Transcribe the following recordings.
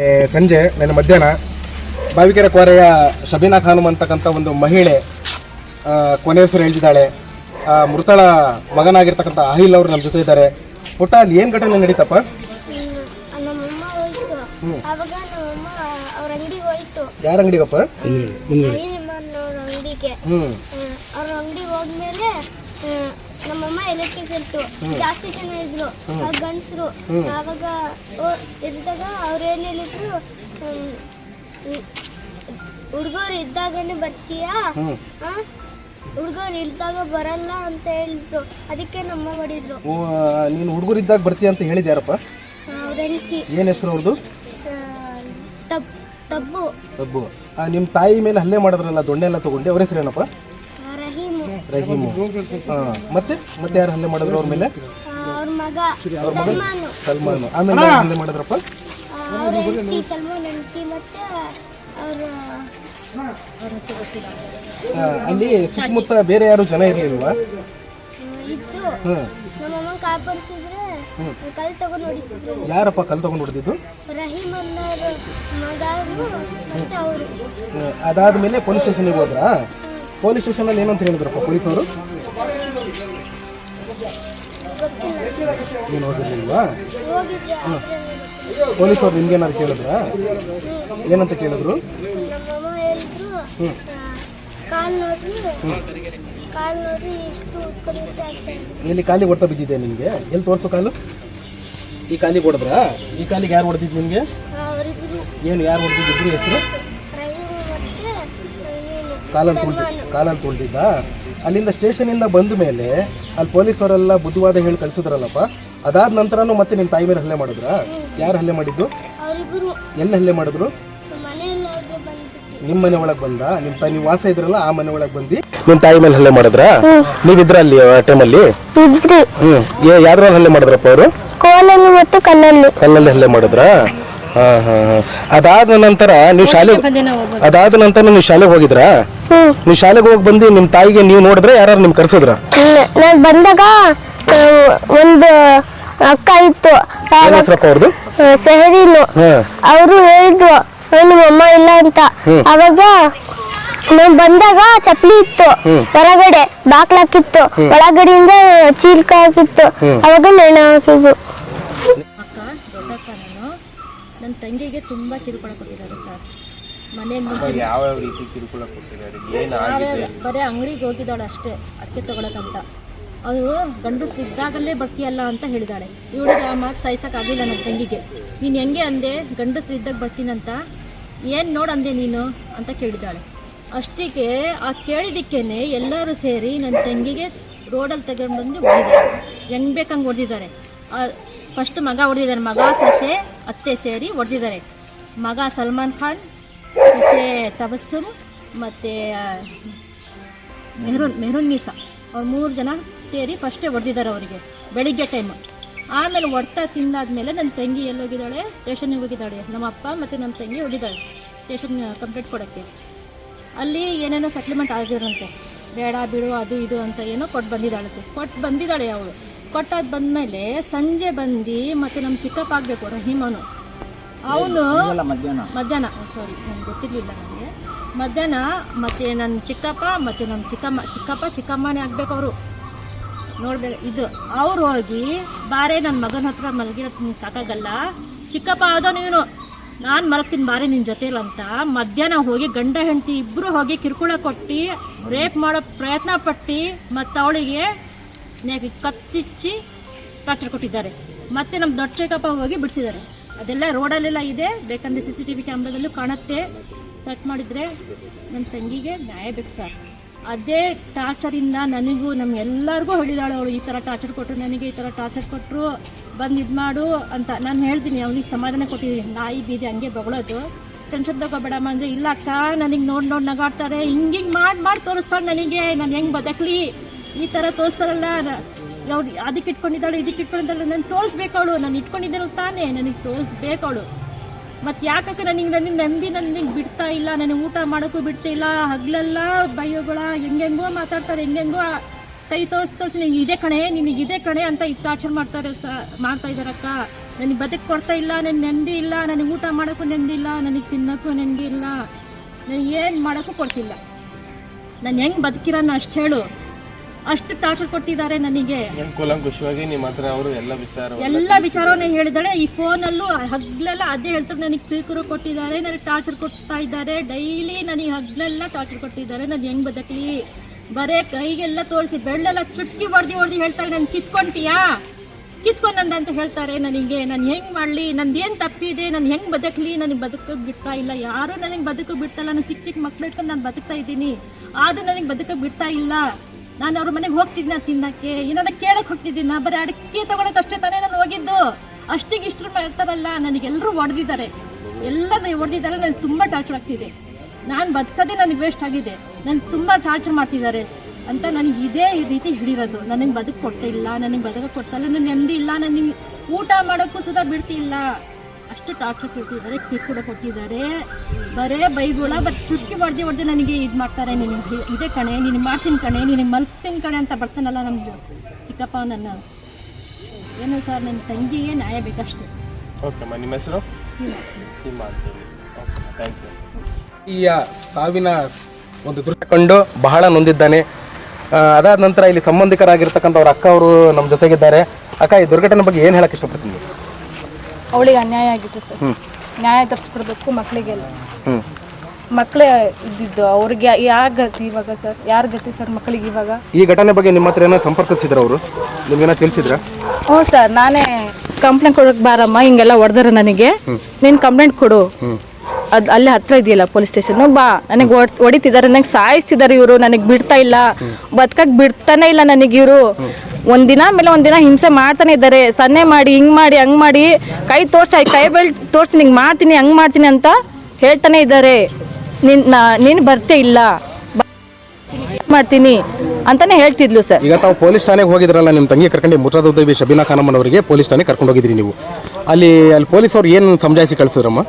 ಏ, ಸಂಜೆ ನನ್ನ ಮಧ್ಯಾಹ್ನ ಬಾವಿಕೆರೆ ಕೋರೆಯ ಶಬೀನಾ ಖಾನು ಅಂತಕ್ಕಂಥ ಒಂದು ಮಹಿಳೆ ಕೊನೆ ಹೆಸರು ಹೇಳ್ತಿದ್ದಾಳೆ. ಆ, ಮೃತಳ ಮಗನಾಗಿರ್ತಕ್ಕಂಥ ಅಹಿಲ್ ಅವರು ನಮ್ಮ ಜೊತೆ ಇದ್ದಾರೆ. ಪುಟ್ಟ ಅಲ್ಲಿ ಏನು ಘಟನೆ ನಡೀತಪ್ಪ? ಯಾರ ಅಂಗಡಿಗಪ್ಪ? ಅವ್ರ ಅಂಗಡಿಗೆ ಹ್ಞೂ ಅವ್ರ ಅಂಗಡಿಗೆ ಹೋದ್ಮೇಲೆ ಆ, ನಮ್ಮಮ್ಮ ಎಲೆಕ್ಟ್ರಿಕ್ ಇತ್ತು. ಜಾಸ್ತಿ ಜನ ಇದ್ರು. ಗಂಡಸರು ಆವಾಗ ಓ- ಇದ್ದಾಗ ಅವ್ರು ಏನ್ ಹೇಳಿದ್ರು ಹುಡುಗರು ಇದ್ದಾಗನೇ ಬರ್ತೀಯಾ? ಹುಡುಗರು ಇಲ್ದಾಗ ಬರಲ್ಲ ಅಂತ ಹೇಳಿದ್ರು. ಅದಕ್ಕೆ ನಮ್ಮ ಹೊಡಿದ್ರು ನೀನು ಹುಡುಗರು ಇದ್ದಾಗ ಬರ್ತೀಯ ಅಂತ ಹೇಳಿದ್ಯಾರಪ್ಪ ಅವ್ರ ಹೆಂಡತಿ. ಏನ್ ಹೆಸರು ಅವ್ರದ್ದು ತಬ್ಬು. ತಬ್ಬು. ನಿಮ್ಮ ತಾಯಿ ಮೇಲೆ ಹಲ್ಲೆ ಮಾಡಿದ್ರಲ್ಲ ದೊಣ್ಣೆ ಎಲ್ಲ ತಗೊಂಡು. ಅವ್ರ ಹೆಸರೇನಪ್ಪ ರಹೀಮು. ಹಾಂ. ಮತ್ತೆ? ಮತ್ತೆ ಯಾರು ಹಲ್ಲೆ ಮಾಡಿದ್ರು ಅವ್ರ ಮೇಲೆ? ಅವ್ರ ಮಗ ಸಲ್ಮಾನು. ಸಲ್ಮಾನ್. ಆಮೇಲೆ ಯಾರು ಹಲ್ಲೆ ಮಾಡಿದ್ರಪ್ಪ? ಅವ್ರ ಹೆಂಡತಿ ಸಲ್ಮಾನ್ ಹೆಂಡತಿ ಮತ್ತೆ ಅವರು ಆ, ಅಲ್ಲಿ ಸುತ್ತಮುತ್ತ ಬೇರೆ ಯಾರು ಜನ ಇರಲಿಲ್ವಾ? ಕಾಪಾಡಿಸಿದ್ರೆ ಕಲ್ ತಗೊಂಡು ಹೊಡಿತಿದ್ರು. ಯಾರಪ್ಪ ಕಲ್ ತಗೊಂಡು ಹೊಡೆದಿದ್ದು? ರಹೀಮ್ ಅನ್ನೋರು ಮಗನು ಮತ್ತೆ ಅವರು. ಅದಾದ್ಮೇಲೆ ಪೊಲೀಸ್ ಸ್ಟೇಷನ್ಗೆ ಹೋದ್ರಾ? ಪೊಲೀಸ್ ಸ್ಟೇಷನಲ್ಲಿ ಏನಂತ ಹೇಳಿದ್ರಪ್ಪ ಪೊಲೀಸ್ ಅವರು? ಏನು ಹೋಗಿರ್ಲಿಲ್ವಾ? ಪೊಲೀಸ್ ಅವ್ರು ಪೊಲೀಸವ್ರು ನಿಮ್ಗೇನಾದ್ರು ಕೇಳಿದ್ರಾ? ಏನಂತ ಕೇಳಿದ್ರು? ಹ್ಞೂ. ಎಲ್ಲಿ ಕಾಲಿಗೆ ಹೊಡ್ತಾ ಬಿದ್ದಿದೆ ನಿಮಗೆ? ಎಲ್ಲಿ ತೋರಿಸು ಕಾಲು? ಈ ಕಾಲಿಗೆ ಹೊಡೆದ್ರಾ? ಈ ಕಾಲಿಗೆ ಯಾರು ಹೊಡೆದಿದ್ದು ನಿಮಗೆ? ಏನು ಯಾರು ಹೊಡೆದಿದ್ದು ಹೆಸರು? ಕಾಲಲ್ಲಿ ತುಳ್ದಿ ಕಾಲಲ್ಲಿ ತುಳ್ದಿದ್ದ? ಅಲ್ಲಿಂದ ಸ್ಟೇಷನಿಂದ ಬಂದ ಮೇಲೆ ಅಲ್ಲಿ ಪೊಲೀಸವರೆಲ್ಲ ಬುದ್ಧವಾದ ಹೇಳಿ ಕಳಿಸಿದ್ರಲ್ಲಪ್ಪ. ಅದಾದ ನಂತರನೂ ಮತ್ತೆ ನಿಮ್ಮ ತಾಯಿ ಮೇಲೆ ಹಲ್ಲೆ ಮಾಡಿದ್ರಾ? ಯಾರು ಹಲ್ಲೆ ಮಾಡಿದ್ದು? ಎಲ್ಲಿ ಹಲ್ಲೆ ಮಾಡಿದ್ರು? ನಿಮ್ಮ ಮನೆ ಒಳಗೆ ಬಂದ? ನಿಮ್ಮ ತಾಯಿ ನೀವು ವಾಸ ಇದ್ರಲ್ಲ ಆ ಮನೆ ಒಳಗೆ ಬಂದು? ನಿಮ್ಮ ತಾಯಿ ಮೇಲೆ ಹಲ್ಲೆ ಮಾಡಿದ್ರಾ? ನೀವಿದ್ರ ಅಲ್ಲಿ ಟೈಮಲ್ಲಿ? ಹ್ಮ್. ಯಾವ್ದ್ರಲ್ಲಿ ಹಲ್ಲೆ ಮಾಡಿದ್ರಪ್ಪ ಅವರು? ಕೋಲಲ್ಲಿ ಮತ್ತು ಕಲ್ಲಲ್ಲಿ. ಕಲ್ಲಲ್ಲಿ ಹಲ್ಲೆ ಮಾಡಿದ್ರಾ? ಹಾ ಹಾ ಹಾ. ಅದಾದ ನಂತರ ನೀವು ಶಾಲೆ ಅದಾದ ನಂತರ ನೀವು ಶಾಲೆಗೆ ಹೋಗಿದ್ರಾ? ನೀವು ಶಾಲೆಗೆ ಹೋಗಿ ಬಂದು ನಿಮ್ಮ ತಾಯಿಗೆ ನೀವು ನೋಡಿದ್ರೆ ಯಾರು ನಿಮ್ ಕರ್ಸಿದ್ರ? ನಾನು ಬಂದಾಗ ಒಂದು ಅಕ್ಕ ಇತ್ತು. ಆ ಏನ್ ಹೆಸ್ರಪ್ಪ ಅವ್ರದ್ದು ಸೆಹರಿನು. ಹಾ. ಅವರು ಹೇಳಿದ್ರು "ಏ, ನಿಮ್ಮ ಅಮ್ಮ ಇಲ್ಲ ಅಂತ. ಅವಾಗ ನಾನು ಬಂದಾಗ ಚಪ್ಲಿ ಇತ್ತು ಹೊರಗಡೆ ಬಾಕ್ಲಾಕಿತ್ತು ಒಳಗಡೆಯಿಂದ ಚೀಲ್ಕ ಹಾಕಿತ್ತು. ಅವಾಗ ನೆಣ ಹಾಕಿದ್ದು. ಅಕ್ಕ ದೊಡ್ಡಕ್ಕ ನಾನು ನನ್ನ ತಂಗಿಗೆ ತುಂಬಾ ಕಿರುಕುಳ ಕೊಟ್ಟಿದ್ದಾರೆ ಸರ್. ಮುಂಚೆ ಯಾವ ರೀತಿ ಕಿರುಕುಳ ಕೊಟ್ಟಿದ್ದಾರೆ? ಏನು ನಾವೇ ಬರೀ ಅಂಗಡಿಗೆ ಹೋಗಿದ್ದಾಳೆ ಅಷ್ಟೇ ಅಡಿಕೆ ತಗೊಳಕಂತ ಅದು ಗಂಡು ಇದ್ದಾಗಲೇ ಬರ್ತೀಯಲ್ಲ ಅಂತ ಹೇಳಿದಾಳೆ. ಇವಳಿಗೆ ಆ ಮಾತು ಸಹಿಸೋಕ್ಕಾಗಿಲ್ಲ ನನ್ನ ತಂಗಿಗೆ. ನೀನು ಹೆಂಗೆ ಅಂದೆ ಗಂಡು ಇದ್ದಾಗ ಬರ್ತೀನಂತ ಏನು ನೋಡು ಅಂದೆ ನೀನು? ಅಂತ ಕೇಳಿದಾಳೆ. ಅಷ್ಟಿಗೆ ಆ ಕೇಳಿದಿಕ್ಕೇನೆ ಎಲ್ಲರೂ ಸೇರಿ ನನ್ನ ತಂಗಿಗೆ ರೋಡಲ್ಲಿ ತೆಗೊಂಡ್ಬಂದು ಹೊಡಿದ್ದಾರೆ ಹೆಂಗೆ ಬೇಕಂಗೆ ಹೊಡೆದಿದ್ದಾರೆ? ಫಸ್ಟ್ ಮಗ ಹೊಡೆದಿದ್ದಾರೆ. ಮಗ ಸೊಸೆ ಅತ್ತೆ ಸೇರಿ ಹೊಡೆದಿದ್ದಾರೆ. ಮಗ ಸಲ್ಮಾನ್ ಖಾನ್ ಸೊಸೆ ತಬಸ್ಸಮ್ ಮತ್ತು ಮೆಹರೂನ್ ಮೆಹರೂನ್ ಮೀಸಾ. ಅವ್ರು ಮೂರು ಜನ ಸೇರಿ ಫಸ್ಟೇ ಹೊಡೆದಿದ್ದಾರೆ ಅವರಿಗೆ, ಬೆಳಿಗ್ಗೆ ಟೈಮು ಆಮೇಲೆ ಹೊಡ್ತಾ ತಿಂದಾದ್ಮೇಲೆ ನನ್ನ ತಂಗಿ ಎಲ್ಲೋಗಿದ್ದಾಳೆ ಸ್ಟೇಷನ್ಗೆ ಹೋಗಿದ್ದಾಳೆ. ನಮ್ಮ ಅಪ್ಪ ಮತ್ತು ನಮ್ಮ ತಂಗಿ ಹೋಗಿದ್ದಾಳೆ ಸ್ಟೇಷನ್ ಕಂಪ್ಲೀಟ್ ಕೊಡೋಕ್ಕೆ. ಅಲ್ಲಿ ಏನೇನೋ ಸೆಟ್ಲ್ಮೆಂಟ್ ಆಗಿರಂತೆ ಬೇಡ, ಬಿಡು, ಅದು, ಇದು ಅಂತ ಏನೋ ಕೊಟ್ಟು ಬಂದಿದ್ದಾಳಂತೆ ಕೊಟ್ಟು ಬಂದಿದ್ದಾಳೆ ಅವಳು. ಕೊಟ್ಟಾದ ಬಂದಮೇಲೆ ಸಂಜೆ ಬಂದು ಮತ್ತು ನಮ್ಮ ಚಿಕ್ಕಪ್ಪ ಆಗಬೇಕು, ರಹೀಮನು. ಅವನು ಮಧ್ಯಾಹ್ನ? ಸಾರಿ ನನಗೆ ಗೊತ್ತಿರಲಿಲ್ಲ ನನಗೆ ಮಧ್ಯಾಹ್ನ ಮತ್ತು ನನ್ನ ಚಿಕ್ಕಪ್ಪ ಮತ್ತು ನಮ್ಮ ಚಿಕ್ಕಮ್ಮ ಚಿಕ್ಕಪ್ಪ ಚಿಕ್ಕಮ್ಮನೇ ಆಗ್ಬೇಕು ಅವರು. ನೋಡ್ಬೇಕು ಇದು ಅವ್ರು ಹೋಗಿ ಬಾರೆ ನನ್ನ ಮಗನ ಹತ್ರ ಮಲಗಿರೋದು ನಿಂಗೆ ಸಾಕಾಗಲ್ಲ. ಚಿಕ್ಕಪ್ಪ ಆದೋ ನೀನು ನಾನು ಮಲಗ್ತೀನಿ ಬಾರಿ ನಿನ್ನ ಜೊತೆಲಿ ಅಂತ ಮಧ್ಯಾಹ್ನ ಹೋಗಿ ಗಂಡ ಹೆಂಡತಿ ಇಬ್ಬರು ಹೋಗಿ ಕಿರುಕುಳ ಕೊಟ್ಟು ರೇಪ್ ಮಾಡೋ ಪ್ರಯತ್ನ ಪಟ್ಟು ಮತ್ತು ಅವಳಿಗೆ ಕತ್ತಿಚ್ಚಿ ಟಾರ್ಚರ್ ಕೊಟ್ಟಿದ್ದಾರೆ. ಮತ್ತೆ ನಮ್ಮ ದೊಡ್ಡ ಚಿಕ್ಕಪ್ಪ ಹೋಗಿ ಬಿಡಿಸಿದ್ದಾರೆ. ಅದೆಲ್ಲ ರೋಡಲ್ಲೆಲ್ಲ ಇದೆ. ಬೇಕಂದ್ರೆ ಸಿ ಸಿ ಟಿ ವಿ ಕ್ಯಾಮ್ರಾದಲ್ಲೂ ಕಾಣುತ್ತೆ. ಸೆಟ್ ಮಾಡಿದರೆ ನನ್ನ ತಂಗಿಗೆ ನ್ಯಾಯ ಬೇಕು ಸರ್. ಅದೇ ಟಾರ್ಚರಿಂದ ನನಗೂ ನಮ್ಗೆಲ್ಲರಿಗೂ ಹೇಳಿದಾಳು ಅವಳು, ಈ ಥರ ಟಾರ್ಚರ್ ಕೊಟ್ಟರು ನನಗೆ, ಈ ಥರ ಟಾರ್ಚರ್ ಕೊಟ್ಟರು ಬಂದು ಇದು ಮಾಡು ಅಂತ ನಾನು ಹೇಳ್ತೀನಿ. ಅವನಿಗೆ ಸಮಾಧಾನ ಕೊಟ್ಟಿದ್ದೀನಿ. ನಾಯಿ ಬೀದಿ ಹಂಗೆ ಬಗಳೋದು. ಟೆನ್ಷನ್ ತಗೋಬೇಡಮ್ಮ ಅಂದರೆ ಇಲ್ಲ ಅಕ್ಕ, ನನಗೆ ನೋಡಿ ನೋಡಿ ನಗಾಡ್ತಾರೆ. ಹಿಂಗೆ ಹಿಂಗೆ ಮಾಡಿ ಮಾಡಿ ತೋರಿಸ್ತಾರೆ ನನಗೆ. ನಾನು ಹೆಂಗೆ ಬದಕ್ಲಿ? ಈ ಥರ ತೋರಿಸ್ತಾರಲ್ಲ. ಅವ್ರು ಅದಕ್ಕೆ ಇಟ್ಕೊಂಡಿದ್ದಾಳು, ಇದಕ್ಕೆ ಇಟ್ಕೊಂಡಿದ್ದಾಳು, ನಾನು ತೋರಿಸ್ಬೇಕು ಅವಳು. ನಾನು ಇಟ್ಕೊಂಡಿದ್ದೇನೆ ತಾನೇ, ನನಗೆ ತೋರಿಸ್ಬೇಕು ಅವಳು. ಮತ್ತು ಯಾಕಕ್ಕೆ ನನಗೆ ನನಗೆ ನಂಬಿ ನನಗೆ ಬಿಡ್ತಾ ಇಲ್ಲ ನನಗೆ ಊಟ ಮಾಡೋಕ್ಕೂ ಬಿಡ್ತಾ ಇಲ್ಲ, ಹಗಲೆಲ್ಲ, ಬೈಯೋಗಳ, ಹೆಂಗೆಂಗೋ ಮಾತಾಡ್ತಾರೆ, ಹೆಂಗೆಂಗೋ ಕೈ ತೋರಿಸಿ ತೋರಿಸಿ ನಿನಗೆ ಇದೇ ಕಣೆ, ನಿನಗೆ ಇದೇ ಕಣೆ ಅಂತ ಇತ್ತಾಚರ್ ಮಾಡ್ತಾರೆ ಸ, ಮಾಡ್ತಾ ಇದ್ದಾರಕ್ಕ ನನಗೆ ಬದುಕು ಕೊಡ್ತಾ ಇಲ್ಲ ನನಗೆ ನೆಮ್ಮದಿ ಇಲ್ಲ, ನನಗೆ ಊಟ ಮಾಡೋಕ್ಕೂ ನೆಮ್ಮದಿ ಇಲ್ಲ, ನನಗೆ ತಿನ್ನೋಕ್ಕೂ ನೆಮ್ಮದಿ ಇಲ್ಲ. ನನಗೆ ಏನು ಮಾಡೋಕ್ಕೂ ಕೊಡ್ತಿಲ್ಲ. ನಾನು ಹೆಂಗೆ ಬದುಕಿರೋಣ ಅಷ್ಟು ಹೇಳು. ಅಷ್ಟು ಟಾರ್ಚರ್ ಕೊಟ್ಟಿದ್ದಾರೆ ನನಗೆ. ಕೂಲಂಕುಷವಾಗಿ ನಿಮ್ಮ ಹತ್ರ ಅವರು ಎಲ್ಲ ವಿಚಾರ ಎಲ್ಲ ವಿಚಾರವನ್ನೇ ಹೇಳಿದಾಳೆ ಈ ಫೋನಲ್ಲೂ ಹಗ್ಲೆಲ್ಲ ಅದೇ ಹೇಳ್ತಾರೆ ನನಗೆ ಕಿರುಕುರು ಕೊಟ್ಟಿದ್ದಾರೆ ನನಗೆ ಟಾರ್ಚರ್ ಕೊಡ್ತಾ ಇದ್ದಾರೆ. ಡೈಲಿ ನನಗೆ ಹಗ್ಲೆಲ್ಲ ಟಾರ್ಚರ್ ಕೊಟ್ಟಿದ್ದಾರೆ. ನಾನು ಹೆಂಗ್ ಬದುಕಲಿ? ಬರೇ ಕೈಗೆಲ್ಲ ತೋರಿಸಿ ಬೆಳ್ಳೆಲ್ಲ ಚುಟ್ಟಿ ಹೊಡೆದಿ ಹೊಡೆದಿ ಹೇಳ್ತಾರೆ. ನಾನು ಕಿತ್ಕೊಂತೀಯಾ ಕಿತ್ಕೊಂಡಂದ ಅಂತ ಹೇಳ್ತಾರೆ ನನಗೆ. ನಾನು ಹೆಂಗ್ ಮಾಡಲಿ? ನಂದು ಏನು ತಪ್ಪಿದೆ? ನಾನು ಹೆಂಗ್ ಬದುಕಲಿ? ನನಗೆ ಬದುಕೋಕೆ ಬಿಡ್ತಾ ಇಲ್ಲ. ಯಾರೂ ನನಗೆ ಬದುಕು ಬಿಡ್ತಾ ಇಲ್ಲ. ನಾನು ಚಿಕ್ಕ ಚಿಕ್ಕ ಮಕ್ಳು ಇಟ್ಕೊಂಡು ನಾನು ಬದುಕ್ತಾ ಇದ್ದೀನಿ. ಆದರೂ ನನಗೆ ಬದುಕೋಕೆ ಬಿಡ್ತಾ ಇಲ್ಲ. ನಾನು ಅವ್ರ ಮನೆಗೆ ಹೋಗ್ತಿದ್ನ ತಿನ್ನಕ್ಕೆ. ಏನಾದ್ರು ಕೇಳಕ್ ಹೋಗ್ತಿದ್ದೀನ ಬರೀ ಅಡಿಕೆ ತಗೊಳಕ್ ಅಷ್ಟೇ ತಾನೇ ನಾನು ಹೋಗಿದ್ದು. ಅಷ್ಟಿಗೆ ಇಷ್ಟು ಮಾಡ್ತಾರಲ್ಲ ನನಗೆಲ್ಲರೂ ಹೊಡೆದಿದ್ದಾರೆ ಎಲ್ಲ ಹೊಡೆದಿದ್ದಾರೆ ನನಗೆ ತುಂಬ ಟಾರ್ಚರ್ ಆಗ್ತಿದೆ. ನಾನು ಬದುಕೋದೇ ನನಗೆ ವೇಸ್ಟ್ ಆಗಿದೆ. ನನಗೆ ತುಂಬ ಟಾರ್ಚರ್ ಮಾಡ್ತಿದ್ದಾರೆ ಅಂತ ನನಗೆ ಇದೇ ರೀತಿ ಹಿಡಿರೋದು ನನಗೆ ಬದುಕು ಕೊಟ್ಟಿಲ್ಲ ನನಗೆ ಬದುಕ ಕೊಡ್ತಾ ಇಲ್ಲ ನನ್ನ ನೆಮ್ಮದಿ ಇಲ್ಲ, ನನಗೆ ಊಟ ಮಾಡೋಕ್ಕೂ ಸುಧಾ ಬಿಡ್ತಿಲ್ಲ. ಅಷ್ಟು ಟಾರ್ಚರ್ ಕೊಟ್ಟಿದ್ದಾರೆ ಕಿಕ್ಕುಡ ಕೊಟ್ಟಿದ್ದಾರೆ. ಬರೇ ಬೈಗುಳ ಬಟ್ ಚುಟ್ಕಿ ಹೊಡೆದು ಹೊಡೆದು ನನಗೆ ಇದು ಮಾಡ್ತಾರೆ ನಿನ್ನ ಇದೇ ಕಣೆ ನೀನು ಮಾಡ್ತೀನಿ ಕಣೆ ನೀನು ಮಲ್ತೀನಿ ಕಣೆ ಅಂತ ಬರ್ತಾನಲ್ಲ ನಮ್ಮದು ಚಿಕ್ಕಪ್ಪ ನನ್ನ. ಏನು ಸರ್ ನನ್ನ ತಂಗಿಗೆ ನ್ಯಾಯ ಬೇಕಷ್ಟೇ. ಓಕೆ ಅಮ್ಮ ನಿಮ್ಮ ಹೆಸರು? ಸೀಮಾ ಸೀಮಾ ಅಂತೇಳಿ ಓಕೆ ಥ್ಯಾಂಕ್ ಯು ಈ ಸಾವಿನ ಒಂದು ದೃಶ್ಯ ಕಂಡು ಬಹಳ ನೊಂದಿದ್ದಾನೆ. ಅದಾದ ನಂತರ ಇಲ್ಲಿ ಸಂಬಂಧಿಕರಾಗಿರ್ತಕ್ಕಂಥವ್ರ ಅಕ್ಕ ಅವರು ನಮ್ಮ ಜೊತೆಗಿದ್ದಾರೆ. ಅಕ್ಕ ಈ ದುರ್ಘಟನೆ ಬಗ್ಗೆ ಏನು ಹೇಳಕ್ಕೆ ಇಷ್ಟಪಡ್ತೀನಿ? ಅವಳಿಗೆ ಅನ್ಯಾಯ ಆಗಿತ್ತು ಸರ್. ನ್ಯಾಯ ತರಿಸ್ಕೊಡ್ಬೇಕು ಮಕ್ಕಳಿಗೆಲ್ಲ ಮಕ್ಕಳೇ ಇದ್ದಿದ್ದು ಅವ್ರಿಗೆ ಯಾವ ಗತಿ ಇವಾಗ ಸರ್? ಯಾರ ಗತಿ ಸರ್ ಮಕ್ಕಳಿಗೆ ಇವಾಗ? ಈ ಘಟನೆ ಬಗ್ಗೆ ನಿಮ್ಮ ಹತ್ರ ಏನೋ ಸಂಪರ್ಕಿಸಿದ್ರು ಅವರು? ನಿಮ್ಗೇನೋ ತಿಳಿಸಿದ್ರ? ಹ್ಞೂ ಸರ್ ನಾನೇ ಕಂಪ್ಲೇಂಟ್ ಕೊಡೋಕೆ ಬಾರಮ್ಮ ಹಿಂಗೆಲ್ಲ ಹೊಡೆದಾರ ನನಗೆ. ನೀನು ಕಂಪ್ಲೇಂಟ್ ಕೊಡು. ಅದು ಅಲ್ಲೇ ಹತ್ರ ಇದೆಯಲ್ಲ ಪೊಲೀಸ್ ಸ್ಟೇಷನ್ ಬಾ. ನನಗೆ ಹೊಡಿತಿದ್ದಾರೆ ನನಗೆ ಸಾಯಿಸ್ತಿದ್ದಾರೆ ಇವರು ನನಗೆ ಬಿಡ್ತಾ ಇಲ್ಲ. ಬದುಕಕ್ಕೆ ಬಿಡ್ತಾನೆ ಇಲ್ಲ ನನಗೆ ಇವರು. ಒಂದಿನ ಮೇಲೆ ಒಂದಿನ ಹಿಂಸೆ ಮಾಡ್ತಾನೆ ಇದ್ದಾರೆ. ಸನ್ನೆ ಮಾಡಿ ಹಿಂಗೆ ಮಾಡಿ ಹಂಗೆ ಮಾಡಿ ಕೈ ತೋರ್ಸಿ ಕೈ ಬೆಲ್ಟ್ ತೋರಿಸಿ ನಿಂಗೆ ಮಾಡ್ತೀನಿ ಹಂಗೆ ಮಾಡ್ತೀನಿ ಅಂತ ಹೇಳ್ತಾನೆ ಇದ್ದಾರೆ. ನಿನ್ ನೀನು ಬರ್ತೆ ಇಲ್ಲ? ಮಾಡ್ತೀನಿ ಅಂತಾನೆ ಹೇಳ್ತಿದ್ಲು ಸರ್. ಈಗ ತಾವು ಪೊಲೀಸ್ ಠಾಣೆಗೆ ಹೋಗಿದ್ರಲ್ಲ ನಿಮ್ಮ ತಂಗಿ ಕರ್ಕೊಂಡು ಮುರ್ತಾದುದ್ದೇವಿ ಶಬೀನಾ ಖಾನಮ್ಮನ್ ಅವರಿಗೆ ಪೊಲೀಸ್ ಠಾಣೆಗೆ ಕರ್ಕೊಂಡು ಹೋಗಿದ್ರಿ ನೀವು. ಅಲ್ಲಿ ಅಲ್ಲಿ ಪೊಲೀಸ್ ಅವ್ರು ಏನು ಸಮಜಾಯಿಸಿ ಕಳಿಸಿದ್ರಮ್ಮ?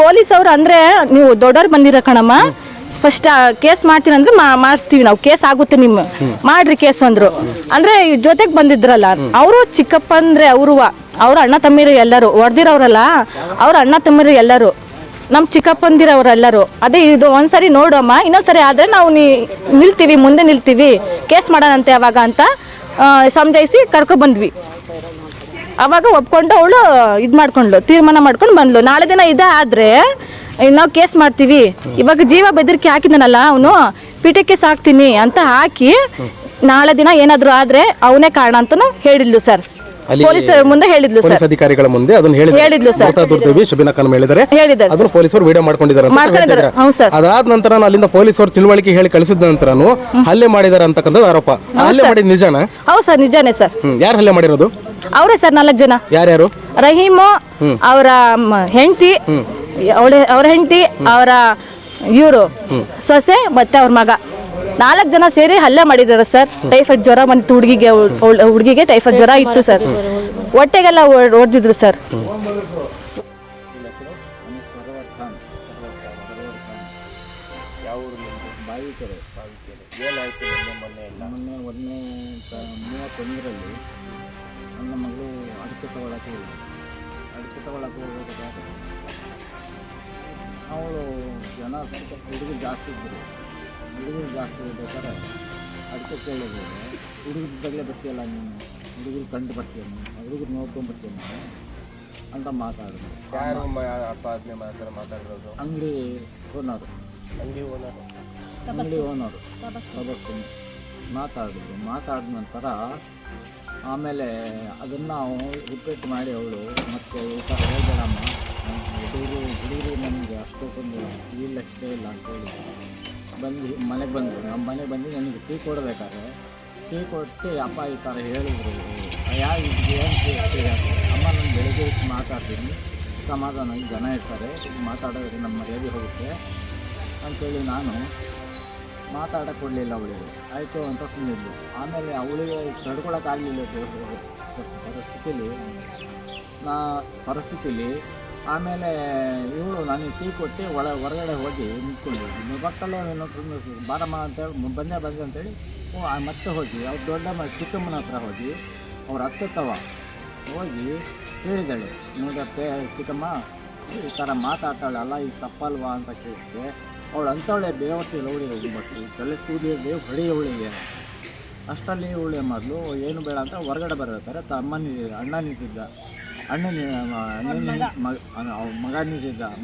ಪೊಲೀಸ್ ಅವ್ರು ಅಂದ್ರೆ ನೀವು ದೊಡ್ಡವ್ರು ಬಂದಿರ ಕಣಮ್ಮ. ಫಸ್ಟ್ ಕೇಸ್ ಮಾಡ್ತೀನಿ ಅಂದ್ರೆ ಮಾ- ಮಾಡಿಸ್ತೀವಿ ನಾವು. ಕೇಸ್ ಆಗುತ್ತೆ ನಿಮ್ಮ ಮಾಡ್ರಿ ಕೇಸ್ ಅಂದ್ರು. ಅಂದ್ರೆ ಜೊತೆಗೆ ಬಂದಿದ್ರಲ್ಲ, ಅವರು ಚಿಕ್ಕಪ್ಪ ಅಂದ್ರೆ ಅವರು ಅವ್ರ ಅಣ್ಣ ತಮ್ಮಿರು ಎಲ್ಲರೂ ಹೊಡೆದಿರೋರಲ್ಲ ಅವ್ರ ಅಣ್ಣ ತಮ್ಮಿರು ಎಲ್ಲರೂ ನಮ್ಮ ಚಿಕ್ಕಪ್ಪಂದಿರವರೆಲ್ಲರೂ ಅದೇ ಇದು ಒಂದ್ಸರಿ ನೋಡಮ್ಮ, ಇನ್ನೊಂದ್ಸರಿ ಆದ್ರೆ ನಾವು ನೀ ನಿಲ್ತೀವಿ, ಮುಂದೆ ನಿಲ್ತೀವಿ, ಕೇಸ್ ಮಾಡೋಣಂತೆ ಅವಾಗ ಅಂತ ಸಮಜಾಯಿಸಿ ಕರ್ಕೊ ಬಂದ್ವಿ. ಅವಾಗ ಒಪ್ಕೊಂಡು ಅವಳು ಇದು ಮಾಡ್ಕೊಂಡ್ಳು, ತೀರ್ಮಾನ ಮಾಡ್ಕೊಂಡು ಬಂದ್ಲು ನಾಳೆ ದಿನ ಇದೇ ಆದ್ರೆ ನಾವು ಕೇಸ್ ಮಾಡ್ತೀವಿ. ಇವಾಗ ಜೀವ ಬೆದರಿಕೆ ಹಾಕಿದನಲ್ಲ ಅವನು? ಪೀಠಕ್ಕೆ ಸಾಕ್ತೀನಿ ಅಂತ ಹಾಕಿ ನಾಳೆ ದಿನ ಏನಾದ್ರು ಆದ್ರೆ ಅವನೇ ಕಾರಣ ಅಂತ ಹೇಳಿದ್ಲು ಸರ್. ಪೊಲೀಸರ ಮುಂದೆ ಹೇಳಿದ್ಲು ಸರ್. ಪೊಲೀಸ್ ಅಧಿಕಾರಿಗಳ ಮುಂದೆ ಅದನ್ನ ಹೇಳಿದ್ರು ಹೇಳಿದ್ಲು ಸರ್. ದುರ್ದೇವಿ ಶಬೀನಾ ಖಾನಮ್ ಹೇಳಿದ್ದಾರೆ ಹೇಳಿದ್ದಾರೆ ಅದನ್ನ ಪೊಲೀಸರು ವಿಡಿಯೋ ಮಾಡ್ಕೊಂಡಿದ್ದಾರೆ ಅಂತ ಮಾಡ್ಕೊಂಡಿದ್ದಾರೆ. ಹೇಳ್ತಿದ್ದಾರೆ. ಹೌದು ಸರ್. ಅದಾದ ನಂತರ ಅಲ್ಲಿಂದ ಪೊಲೀಸರು ತಿಳುವಳಿಕೆ ಹೇಳಿ ಕಳಿಸಿದ ನಂತರನು ಹಲ್ಲೆ ಮಾಡಿದ್ದಾರೆ ಅಂತಕ್ಕಂಥದ್ದು ಆರೋಪ. ಆ ಹಲ್ಲೆ ಮಾಡಿದ ನಿಜಾನ? ಹೌದು ಸರ್ ನಿಜಾನೇ ಸರ್. ಹ್ಮ್ ಯಾರು ಹಲ್ಲೆ ಮಾಡಿರೋದು? ಅವರೇ ಸರ್ ನಾಲ್ಕು ಜನ. ಯಾರ್ಯಾರು? ರಹೀಮು ಅವರ ಹೆಂಡತಿ ಅವಳ ಅವ್ರ ಹೆಂಡತಿ ಅವರ ಇವರು ಸೊಸೆ ಮತ್ತೆ ಅವ್ರ ಮಗ. ನಾಲ್ಕು ಜನ ಸೇರಿ ಹಲ್ಲೆ ಮಾಡಿದಾರೆ ಸರ್. ಟೈಫಾಯ್ಡ್ ಜ್ವರ ಬಂದಿತ್ತು ಹುಡುಗಿಗೆ ಹುಡುಗಿಗೆ ಟೈಫಾಯ್ಡ್ ಜ್ವರ ಇತ್ತು ಸರ್. ಹೊಟ್ಟೆಗೆಲ್ಲ ಹೊಡೆದಿದ್ರು ಸರ್. ಹುಡುಗರು ಜಾಸ್ತಿ ಇರ್ಬೇಕಾದ್ರೆ ಅದಕ್ಕೆ ಕೇಳಿದ್ರೆ ಹುಡುಗರಿದ್ದಾಗಲೇ ಬರ್ತೀಯಲ್ಲ ನೀನು? ಹುಡುಗರು ಕಂಡು ಬರ್ತೀಯ ನೀನು? ಹುಡುಗರು ನೋಡ್ಕೊಂಡು ಬರ್ತೀಯ ನೀನು? ಅಂತ ಮಾತಾಡಿದ್ರು. ಯಾರು ಮ- ಅಪ್ಪ ಅದನ್ನೇ ಮಾತಾಡ ಮಾತಾಡಿರೋದು? ಅಂಗಡಿ ಓನರು. ಅಂಗಡಿ ಓನರ್. ಅಂಗಡಿ ಓನರು. ತಬಸ್ಸು ಮಾತಾಡಿದ್ರು. ಮಾತಾಡಿದ ನಂತರ ಆಮೇಲೆ ಅದನ್ನು ರಿಪೀಟ್ ಮಾಡಿ ಅವಳು ಮತ್ತು ಊಟ ಥರ ಹೇಳ್ಬೇಡಮ್ಮ ಹುಡುಗರು ಹುಡುಗರು ನನಗೆ ಅಷ್ಟೊಂದು ಇಲ್ಲ ಅಷ್ಟೇ ಇಲ್ಲ ಅಂತ ಹೇಳಿದ್ರು. ಬಂದು ಮನೆಗೆ ಬಂದರು. ನಮ್ಮ ಮನೆಗೆ ಬಂದು ನನಗೆ ಟೀ ಕೊಡಬೇಕಾದ್ರೆ ಟೀ ಕೊಟ್ಟು ಅಪ್ಪ ಈ ಥರ ಹೇಳಿದ್ರು. ಯಾವ ಏನು ಅಮ್ಮ ನಾನು ಬೆಳಿಗ್ಗೆ ಮಾತಾಡ್ತೀನಿ. ಸಮಾಧಾನ, ಜನ ಇರ್ತಾರೆ. ಮಾತಾಡೋದ್ರೆ ನಮ್ಮ ಮರ್ಯಾದೆ ಹೋಗುತ್ತೆ ಅಂಥೇಳಿ ನಾನು ಮಾತಾಡೋಕ್ಕೆ ಕೊಡಲಿಲ್ಲ ಅವಳಿಗೆ. ಆಯಿತು ಅಂತ ಸುಮ್ಮನಿದ್ಲು ಆಮೇಲೆ ಅವಳಿಗೆ ತಡ್ಕೊಳಕ್ಕಾಗಲಿಲ್ಲ ಪರಿಸ್ಥಿತಿಲಿ, ನಾ, ಪರಿಸ್ಥಿತಿಲಿ ಆಮೇಲೆ ಇವಳು ನನಗೆ ಟೀ ಕೊಟ್ಟು ಒಳ ಹೊರಗಡೆ ಹೋಗಿ ನಿಂತ್ಕೊಂಡು ನೀನು ಗೊತ್ತಲ್ಲ ಏನೋ ಬಾರಮ್ಮ ಅಂತೇಳಿ ಬಂದೇ ಬಂದೆ ಅಂತೇಳಿ ಓ, ಮತ್ತೆ ಹೋಗಿ. ಅವ್ರು ದೊಡ್ಡಮ್ಮ ಚಿಕ್ಕಮ್ಮನ ಹತ್ರ ಹೋಗಿ ಅವ್ರ ಅತ್ತೆ ತವ ಹೋಗಿ ಹೇಳಿದಳು. ನೋಡತ್ತೆ ಚಿಕ್ಕಮ್ಮ ಈ ಥರ ಮಾತಾಡ್ತಾಳಲ್ಲ ಈಗ ತಪ್ಪಲ್ವಾ? ಅಂತ ಕೇಳಿದ್ರೆ ಅವಳು ಅಂಥವಳೆ ಬೇವಸಿ ಲೌಡಿ ಬಟ್ಟು ತಲೆ ಕೂದಿಯಲ್ಲಿ ಹೊಡಿ ಅವಳಿಗೆ ಅಷ್ಟರಲ್ಲಿ ಇವಳು ಮೊದಲು ಏನು ಬೇಡ ಅಂತ ಹೊರಗಡೆ ಬರಬೇಕಾರೆ ತಮ್ಮ ಅಣ್ಣ ನಿಂತಿದ್ದ ಅಣ್ಣ ನಿ- ಅಣ್ಣನ ಮಗ. ಅವ್ನ್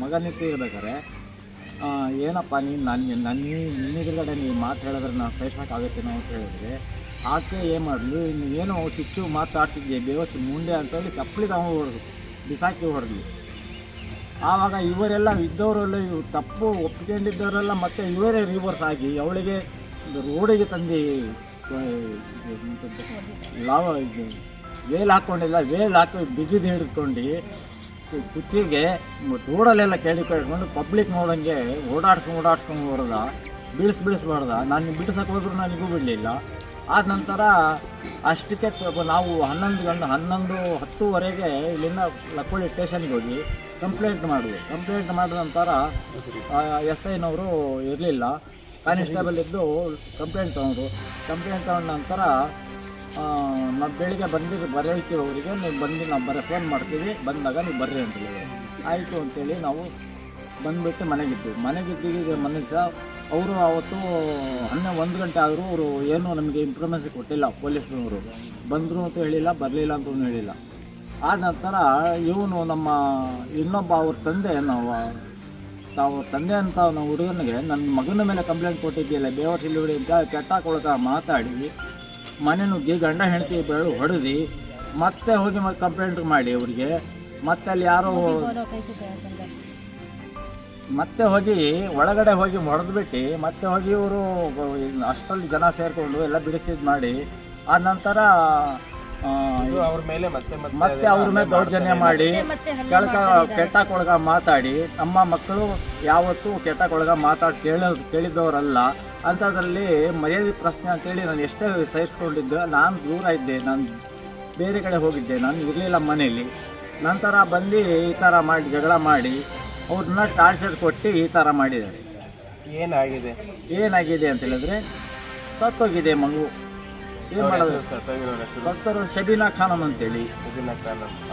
ಮಗನಿಗೆ ಇರ್ಬೇಕಾದ್ರೆ ಏನಪ್ಪ ನೀನು ನನ್ನ ನನ್ನ ನಿನ್ನ ಎದುರುಗಡೆ ನೀವು ಮಾತು ಹೇಳಿದ್ರೆ ನಾವು ಸಹಿಸೋಕ್ಕಾಗುತ್ತೇನೋ ಅಂತ ಹೇಳಿದ್ರೆ ಆಕೆ ಏನು ಮಾಡಲಿ ಇನ್ನು ಏನೋ ಚುಚ್ಚು ಮಾತಾಡ್ತಿದ್ದೆ ಬೇವಸ್ ಮುಂದೆ ಅಂತೇಳಿ ಚಪ್ಪಲಿ ತಗೊಂಡು ಹೊಡೆದು ಬಿಸಾಕಿ ಹೊಡೆದ್ಲು. ಆವಾಗ ಇವರೆಲ್ಲ ಇದ್ದವರೆಲ್ಲ ಇವ್ರು ತಪ್ಪು ಒಪ್ಕೊಂಡಿದ್ದವರೆಲ್ಲ ಮತ್ತೆ ಇವರೇ ರಿವರ್ಸ್ ಆಗಿ ಅವಳಿಗೆ ರೋಡಿಗೆ ತಂದು ಲಾವ ವೇಲ್ ಹಾಕ್ಕೊಂಡಿಲ್ಲ ವೇಲ್ ಹಾಕಿ ಬಿಗಿದು ಹಿಡ್ಕೊಂಡು ಕುತ್ತಿಗೆ ರೋಡಲ್ಲೆಲ್ಲ ಕೇಳಿ ಕೇಳ್ಕೊಂಡು ಪಬ್ಲಿಕ್ ನೋಡೋಂಗೆ ಓಡಾಡ್ಸ್ಕೊಂಡು ಓಡಾಡ್ಸ್ಕೊಂಡು ಹೊಡೆದ ಬಿಡಿಸ್ ಬಿಡಿಸ್ಬಾರ್ದ ನಾನು ಬಿಡಿಸಕ್ಕೆ ಹೋದ್ರು ನನಗೂ ಬಿಡಲಿಲ್ಲ. ಆದ ನಂತರ ಅಷ್ಟಕ್ಕೆ ನಾವು ಹನ್ನೊಂದು ಗಂಟೆ, ಹನ್ನೊಂದು ಹತ್ತುವರೆಗೆ ಇಲ್ಲಿಂದ ಲಕ್ಕೋಳಿ ಸ್ಟೇಷನ್ಗೆ ಹೋಗಿ ಕಂಪ್ಲೇಂಟ್ ಮಾಡಿದ್ವಿ ಕಂಪ್ಲೇಂಟ್ ಮಾಡಿದ ನಂತರ ಎಸ್ ಐನವರು ಇರಲಿಲ್ಲ. ಕಾನ್ಸ್ಟೇಬಲ್ ಇದ್ದು ಕಂಪ್ಲೇಂಟ್ ತೊಗೊಂಡ್ರು. ಕಂಪ್ಲೇಂಟ್ ತೊಗೊಂಡ ನಂತರ ನಾವು ಬೆಳಿಗ್ಗೆ ಬಂದಿದ್ದು ಬರೀತೀವಿ ಅವರಿಗೆ, ನೀವು ಬಂದು ನಾವು ಬರೋ ಫೋನ್ ಮಾಡ್ತೀವಿ, ಬಂದಾಗ ನೀವು ಬರ್ರಿ ಅಂತ ಆಯಿತು ಅಂತೇಳಿ ನಾವು ಬಂದುಬಿಟ್ಟು ಮನೆಗಿದ್ವಿ ಮನೆಗಿದ್ದೀವಿ ಮನೆಗೆ ಸಹ ಅವರು ಆವತ್ತು ಹನ್ನೆ ಒಂದು ಗಂಟೆ ಆದರೂ ಅವರು ಏನೂ ನಮಗೆ ಇನ್ಫಾರ್ಮೇಷನ್ ಕೊಟ್ಟಿಲ್ಲ, ಪೊಲೀಸ್ನವರು. ಬಂದರು ಅಂತ ಹೇಳಿಲ್ಲ, ಬರಲಿಲ್ಲ ಅಂತೂ ಹೇಳಿಲ್ಲ. ಆದ ನಂತರ ಇವನು ನಮ್ಮ ಇನ್ನೊಬ್ಬ ಅವ್ರ ತಂದೆ, ನಾವು ತಾವು ತಂದೆ ಅಂತ ನಾವು ಹುಡುಗನಿಗೆ ನನ್ನ ಮಗನ ಮೇಲೆ ಕಂಪ್ಲೇಂಟ್ ಕೊಟ್ಟಿದ್ದೀಯಲ್ಲ ಬೇವರ್ ಇಲ್ಲಿ ಅಂತ ಕೆಟ್ಟ ಕೊಳಕ ಮಾತಾಡಿ ಮನೆ ನುಗ್ಗಿ ಗಂಡ ಹೆಂಡತಿ ಬೆಳು ಹೊಡೆದು ಮತ್ತೆ ಹೋಗಿ ಮತ್ತೆ ಕಂಪ್ಲೇಂಟ್ ಮಾಡಿ ಅವರಿಗೆ. ಮತ್ತೆ ಅಲ್ಲಿ ಯಾರೋ ಮತ್ತೆ ಹೋಗಿ ಒಳಗಡೆ ಹೋಗಿ ಹೊಡೆದ್ಬಿಟ್ಟು ಮತ್ತೆ ಹೋಗಿ ಇವರು ಅಷ್ಟರಲ್ಲಿ ಜನ ಸೇರಿಕೊಂಡು ಎಲ್ಲ ಬಿಡಿಸಿದ್ ಮಾಡಿ ಆ ನಂತರ ಆ, ಅವ್ರ ಮೇಲೆ ಮತ್ತೆ ಮತ್ತೆ ಅವ್ರ ಮೇಲೆ ದೌರ್ಜನ್ಯ ಮಾಡಿ ಕೆಳಕ ಕೆಟ್ಟ ಕೊಳಗ ಮಾತಾಡಿ ನಮ್ಮ ಮಕ್ಕಳು ಯಾವತ್ತೂ ಕೆಟ್ಟ ಕೊಳಗ ಮಾತಾಡಿ ಕೇಳ ಕೇಳಿದವರಲ್ಲ ಅಂಥದ್ರಲ್ಲಿ ಮರ್ಯಾದೆ ಪ್ರಶ್ನೆ ಅಂತೇಳಿ ನಾನು ಎಷ್ಟೇ ಸಹಿಸ್ಕೊಂಡಿದ್ದೆ ನಾನು ದೂರ ಇದ್ದೆ ನಾನು ಬೇರೆ ಕಡೆ ಹೋಗಿದ್ದೆ ನಾನು ಇರಲಿಲ್ಲ ಮನೆಯಲ್ಲಿ ನಂತರ ಬಂದು ಈ ಥರ ಮಾಡಿ ಜಗಳ ಮಾಡಿ ಅವ್ರನ್ನ ಟಾರ್ಚರ್ ಕೊಟ್ಟು ಈ ಥರ ಮಾಡಿದ್ದಾರೆ. ಏನಾಗಿದೆ? ಏನಾಗಿದೆ ಅಂತ ಹೇಳಿದ್ರೆ ಸತ್ತೋಗಿದೆ ಮಗು. ಏನು ಮಾಡೋದು? ಸತ್ತರು ಶಬೀನಾ ಖಾನಮ್ ಅಂತೇಳಿ.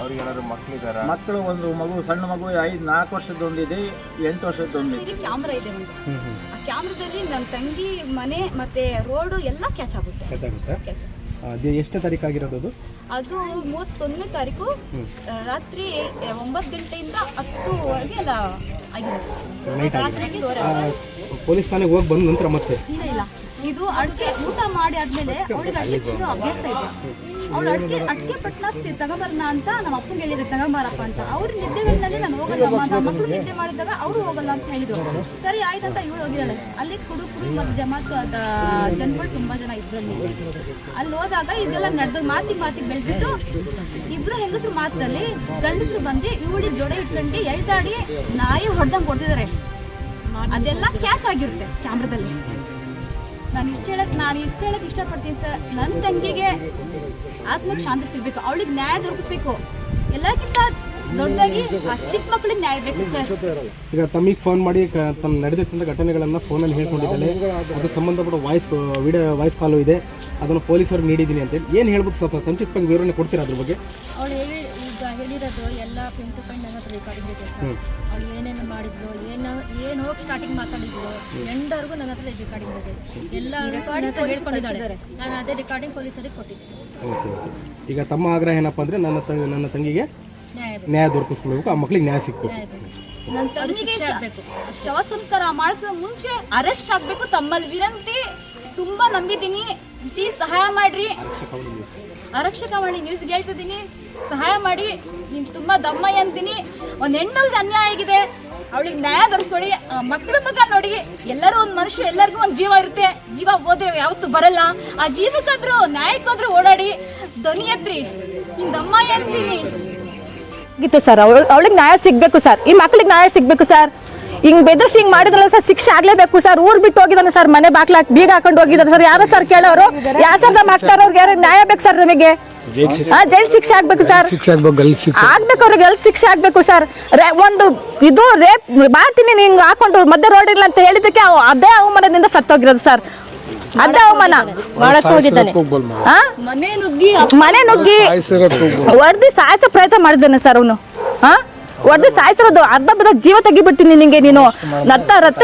ಅವ್ರಿಗೆ ಏನಾದ್ರು ಮಕ್ಳಿದಾರ? ಮಕ್ಕಳು ಒಂದು ಮಗು ಸಣ್ಣ ಮಗು ಐದು ನಾಲ್ಕು ವರ್ಷದೊಂದಿದೆ ಎಂಟು ವರ್ಷದೊಂದಿದೆ ಕ್ಯಾಮ್ರಾ ಇದೆ ಆ ಕ್ಯಾಮ್ರಾದಲ್ಲಿ ನನ್ನ ತಂಗಿ ಮನೆ ಮತ್ತೆ ರೋಡು ಎಲ್ಲ ಕ್ಯಾಚ್ ಆಗುತ್ತೆ. Catch Catch. ಎಷ್ಟನೇ ತಾರೀಕು ಆಗಿರೋದು ಅದು? ಅದು ಮೂವತ್ತೊಂದನೇ ತಾರೀಕು ರಾತ್ರಿ ಒಂಬತ್ತು ಗಂಟೆಯಿಂದ ಹತ್ತುವರೆಗೆ ಎಲ್ಲ ಆಗಿರುತ್ತೆ. ರಾತ್ರಿ ಪೊಲೀಸ್ ಠಾಣೆಗೆ ಹೋಗಿ ಬಂದ ನಂತರ ಮತ್ತೆ? ಇಲ್ಲ. ಇದು ಅಡಿಕೆ ಊಟ ಮಾಡಿ ಆದ್ಮೇಲೆ ಅವಳಿಗೆ ಅಡಿಕೆ ತಿನ್ನೋ ಅಭ್ಯಾಸ ಇದೆ. ಅವಳು ಅಡಿಕೆ ಅಡಿಕೆ ಪಟ್ನ ತಿ- ತಗೊಂಬರೋಣ ಅಂತ ನಮ್ಮ ಅಪ್ಪಂಗೆ ಹೇಳಿದ್ರು, ತಗೊಂಬಾರಪ್ಪ ಅಂತ. ಅವ್ರ ನಿದ್ದೆಗಳಲ್ಲಿ ನಾನು ಹೋಗಲ್ಲಮ್ಮ ಅಂತ ಮಕ್ಕಳು ನಿದ್ದೆ ಮಾಡಿದಾಗ ಅವರು ಹೋಗಲ್ಲ ಅಂತ ಹೇಳಿದ್ರು. ಸರಿ ಆಯ್ತಂತ ಇವಳು ಹೋಗಿದ್ದಾಳೆ. ಅಲ್ಲಿ ಕುಡು ಮತ್ತು ಜಮಾತ್ ಜನಗಳು ತುಂಬಾ ಜನ ಇದ್ರಲ್ಲಿ. ಅಲ್ಲಿ ಹೋದಾಗ ಇದೆಲ್ಲ ನಡೆದ ಮಾತಿ ಮಾತಿ ಬೆಳೆದಿದ್ದು ಇಬ್ರು ಹೆಂಗಸರು ಮಾತಲ್ಲಿ ಗಂಡಸರು ಬಂದು ಇವಳಿ ಜೋಡೆ ಇಟ್ಕೊಂಡು ಎಳ್ದಾಡಿ ನಾಯಿ ಹೊಡೆದಂಗೆ ಹೊಡೆದಿದ್ದಾರೆ. ಅದೆಲ್ಲ ಕ್ಯಾಚ್ ಆಗಿರುತ್ತೆ ಕ್ಯಾಮ್ರಾದಲ್ಲಿ. ನಾನು ಇಷ್ಟ ಹೇಳಕ್ ನಾನು ಇಷ್ಟು ಹೇಳಕ್ ಇಷ್ಟಪಡ್ತೀನಿ ಸರ್. ನನ್ನ ತಂಗಿಗೆ ಆತ್ಮಕ್ಕೆ ಶಾಂತಿ ಸಿಗ್ಬೇಕು. ಅವಳಿಗೆ ನ್ಯಾಯ ದೊರಕಿಸ್ಬೇಕು. ಎಲ್ಲಕ್ಕಿಂತ ದೊಡ್ಡದಾಗಿ ಆ ಚಿಕ್ಕ ಮಕ್ಕಳಿಗೆ ನ್ಯಾಯ ಬೇಕು ಸರ್. ಈಗ ತಮಗೆ ಫೋನ್ ಮಾಡಿ ತಮ್ಮ ನಡೆದಿರ್ತಂಥ ಘಟನೆಗಳನ್ನು ಫೋನಲ್ಲಿ ಹೇಳ್ಕೊಂಡಿದ್ದಾಳೆ. ಅದಕ್ಕೆ ಸಂಬಂಧಪಟ್ಟ ವಾಯ್ಸ್ ವಿಡಿಯೋ ವಾಯ್ಸ್ ಕಾಲು ಇದೆ. ಅದನ್ನು ಪೊಲೀಸರು ನೀಡಿದ್ದೀನಿ ಅಂತೇಳಿ ಏನು ಹೇಳ್ಬೋದು ಸರ್? ಸಂಕ್ಷಿಪ್ತವಾಗಿ ವಿವರಣೆ ಕೊಡ್ತೀರಾ ಅದ್ರ ಬಗ್ಗೆ? ಅವಳು ಹೇಳಿರೋದು ಎಲ್ಲ ಪಿನ್ ಟು ಪಿನ್ ನನ್ನ ಹತ್ರ ರೆಕಾರ್ಡಿಂಗ್ ಇದೆ ಸರ್ ಅವ್ಳು ಏನೇನು ಮಾಡಿದ್ಲು ಏನು ಏನು ಹೋಗಿ ಸ್ಟಾರ್ಟಿಂಗ್ ಮಾತಾಡಿದ್ಲು ಎಂಡವರೆಗೂ ನನ್ನ ಹತ್ರ ರೆಕಾರ್ಡಿಂಗ್ ಇದೆ. ಎಲ್ಲ ರೆಕಾರ್ಡಿಂಗ್ ಹೇಳ್ಕೊಂಡಿದ್ದಾಳೆ ನಾನು ಅದೇ ರೆಕಾರ್ಡಿಂಗ್ ಪೊಲೀಸರಿಗೆ ಕೊಟ್ಟಿದ್ದೆ. ಓಕೆ ಈಗ ತಮ್ಮ ಆಗ್ರಹ ಏನಪ್ಪ ಅಂದ್ರೆ ನನ್ನ ತಂಗಿ ನನ್ನ ತಂಗಿಗೆ ನ್ಯಾಯ ಬೇಕು. ನ್ಯಾಯ ದೊರಕಿಸ್ಕೊಳ್ಬೇಕು ಆ ಮಕ್ಳಿಗೆ ನ್ಯಾಯ ಸಿಕ್ಕು ನನ್ನ ತಂಗಿಗೆ ಶವ ಸಂಸ್ಕಾರ ಮಾಡಿದ ಮುಂಚೆ ಅರೆಸ್ಟ್ ಆಗಬೇಕು ತಮ್ಮಲ್ಲಿ. ವಿನಂತಿ ತುಂಬಾ ನಂಬಿದ್ದೀನಿ. ಪ್ಲೀಸ್ ಸಹಾಯ ಮಾಡ್ರಿ. ಆರಕ್ಷಕ ಮಾಡಿ ನ್ಯೂಸ್ಗೆ ಹೇಳ್ತಿದ್ದೀನಿ. ಸಹಾಯ ಮಾಡಿ. ನೀನು ತುಂಬ ದಮ್ಮಯ್ಯ ಅಂತೀನಿ. ಒಂದು ಹೆಣ್ಮಗ್ ಅನ್ಯಾಯ ಆಗಿದೆ. ಅವಳಿಗೆ ನ್ಯಾಯ ದೊರಕೊಡಿ ಮಕ್ಕಳ ಮಗ ನೋಡಿ. ಎಲ್ಲರೂ ಒಂದು ಮನುಷ್ಯ, ಎಲ್ಲರಿಗೂ ಒಂದು ಜೀವ ಇರುತ್ತೆ. ಜೀವ ಹೋದ್ರೆ ಯಾವತ್ತೂ ಬರಲ್ಲ. ಆ ಜೀವಕ್ಕಾದ್ರೂ, ನ್ಯಾಯಕ್ಕಾದ್ರೂ ಓಡಾಡಿ. ಧ್ವನಿ ಎತ್ರಿ. ನಿನ್ ದಮ್ಮಯ್ಯ ಅಂತೀನಿ. ಸರ್. ಅವಳು, ಅವಳಿಗೆ ನ್ಯಾಯ ಸಿಗ್ಬೇಕು ಸರ್. ಈ ಮಕ್ಳಿಗೆ ನ್ಯಾಯ ಸಿಗ್ಬೇಕು ಸರ್. ಹಿಂಗ್ ಬೆದರ್ಸಿ ಹಿಂಗ್ ಮಾಡಿದ್ರಲ್ಲ ಸರ್, ಶಿಕ್ಷೆ ಆಗ್ಲೇಬೇಕು ಸರ್. ಊರ್ ಬಿಟ್ಟು ಹೋಗಿದಾನೆ ಸರ್. ಮನೆ ಬಾಕ್ಲಾಕ್ ಬೀಗ ಹಾಕೊಂಡು ಹೋಗಿದ್ದಾರೆ ಸರ್. ಯಾರು ಸರ್ ಕೇಳೋರು? ಯಾಸರ್ದ ಮಾಡ್ತಾರ ಅವ್ರಿಗೆ ಯಾರು ನ್ಯಾಯ ಬೇಕು ಸರ್ ನಮಗೆ? ಜೈಲ್ ಶಿಕ್ಷೆ. ಆಗ್ಬೇಕು ಸರ್. ಆಗ್ಬೇಕು ಅವ್ರಿಗೆ ಎಲ್ಲಿ ಶಿಕ್ಷೆ ಆಗ್ಬೇಕು ಸರ್. ರೇ- ಒಂದು ಇದು ರೇಪ್ ಮಾಡ್ತೀನಿ ನಿಂಗೆ ಹಾಕೊಂಡು ಮಧ್ಯ ರೋಡ್ ಇಲ್ಲ ಅಂತ ಹೇಳಿದಕ್ಕೆ ಅವ್- ಅದೇ ಅವಮಾನದಿಂದ ಸತ್ತೋಗಿರೋದು ಸರ್. ಅದೇ ಅವಮಾನ. ಮಾಡಕ್ ಹೋಗಿದ್ದಾನೆ. ಆ? ಮನೆ. ನುಗ್ಗಿ ಹೊಡೆದು ಸಾಯಿಸೋ ಪ್ರಯತ್ನ ಮಾಡಿದ್ದಾನೆ ಸರ್ ಅವನು. ಹಾ? ಹೊಡೆದು ಸಾಯಿಸಿರೋದು ಅರ್ಧ ಬದ ಜೀವ ತೆಗಿಬಿಡ್ತೀನಿ ನಿಂಗೆ ನೀನು. ನತ್ತ ರತ್ತ